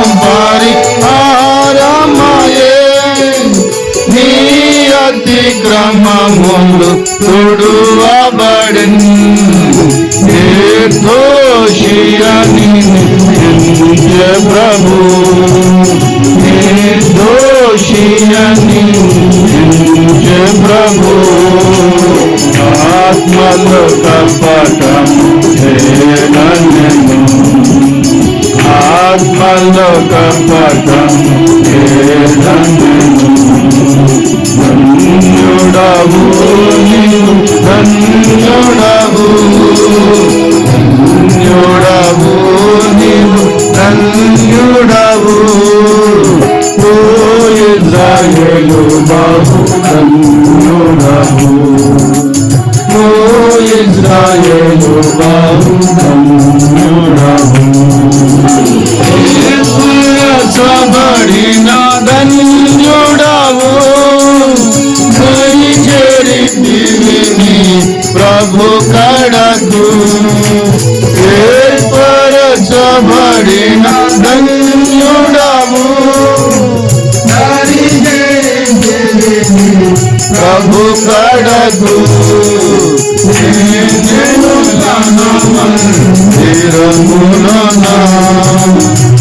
పరిహారమయే నీ అతిక్రమములు తుడువబడిన్. నిర్దోషియని ప్రభు. నిర్దోషియని ప్రభు. ఆత్మలో కపటం చేయనను ఆత్మలో ధన్యుడవు. నీవు ధన్యుడవు. ధన్యుడవు. నీవు ధన్యుడవు. ఓ ఇజ్రాయేలు బాబు ధన్యుడవు ఓ ఇజ్రాయేలు బాబు ధన్యుడవు. సబడిన ధన్యుడవు చేరితివిని ప్రభు కడకు. ఏర్పరచబడిన ధన్యుడవు ప్రభు కడకు.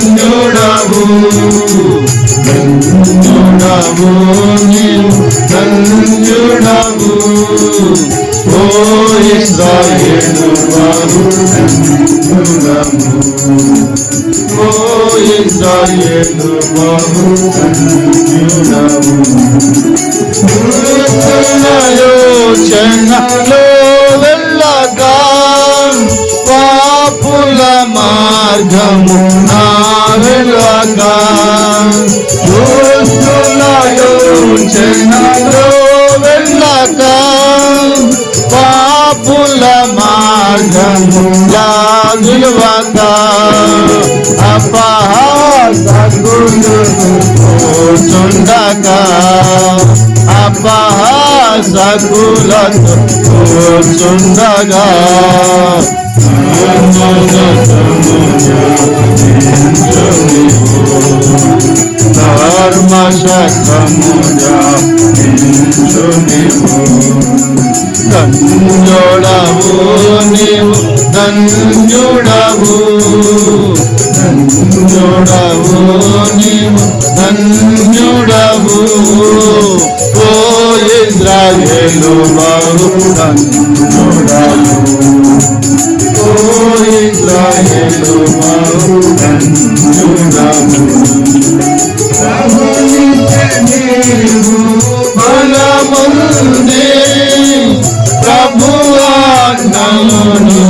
ధన్యుడవు ధన్యుడవు నీవు ధన్యుడవు ఓ ఇస్రాయేలు బాబు ధన్యుడవు ఓ ఇస్రాయేలు బాబు ధన్యుడవు యోచనలో వెళ్ళా మార్గము నా వెళ్ళగా దుష్టుల యోచనలో వెళ్ళగా పాపుల మార్గము లాగులవగా అపహాసగులు అపహాసగులతో కూర్చుండగా ధర్మశకముగా ధన్యుడవు నీవు ధన్యుడవు ధన్యుడవు నీవు ధన్యుడవు ఓ ఇజ్రాయేలు బాబు ధన్యుడవు ఓ ఇజ్రాయేలు బాబు ధన్యుడవు బలముందే ప్రభు ఆజ్ఞని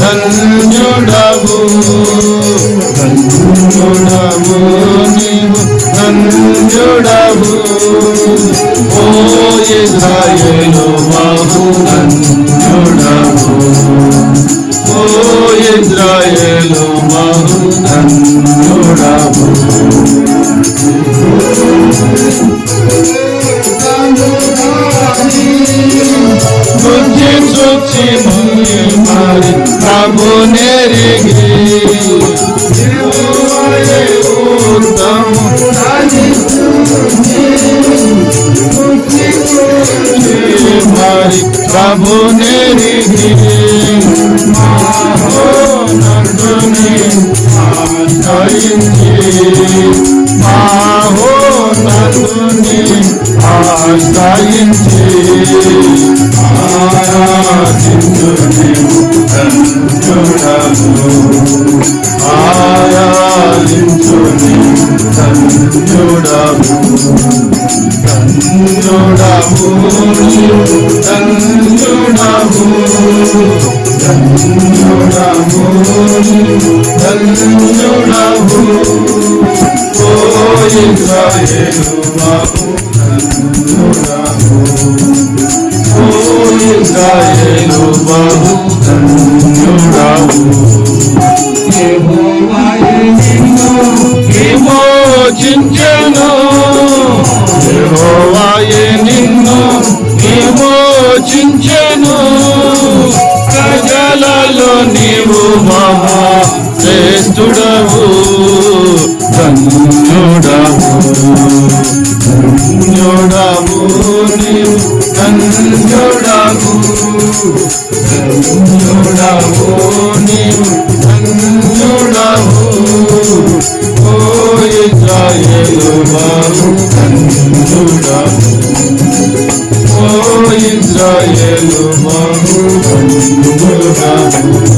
ధన్యుడవు ధన్యుడవు నీవు ధన్యుడవు. ఇజ్రాయేలు బాబు ధన్యుడవు ఓ ఇజ్రాయేలు బాబు ధన్యుడవు బుద్ధి చూచి ముంగి మారి ప్రభు నెరిగి ఊర్ధము हरि प्रभु मेरे माहो नंदने आशाइंदे माहो नंदने आशाइंदे आराधिंदने ధన్యుడము ఆరాధించుని ధన్యుడము ధన్యుడము ధన్యుడము ధన్యుడము ధన్యుడము ఓ ఇస్రాయేలు బాబు ధన్యుడము ఓ ఇస్రాయేలు బాబు ధన్యుడము యెహోవాయే నిన్ను విమోచించెను యెహోవాయే నిన్ను విమోచించెను ప్రజలలో నీవు మహా శ్రేష్ఠుడవు ధన్యుడవు ధన్యుడవు నీవు ధన్యుడవు ధన్యుడవు నీవు ధన్యుడవు ఓ ఇజ్రాయేలు బాబు ధన్యుడవు ఓ ఇజ్రాయేలు బాబు ధన్యుడవు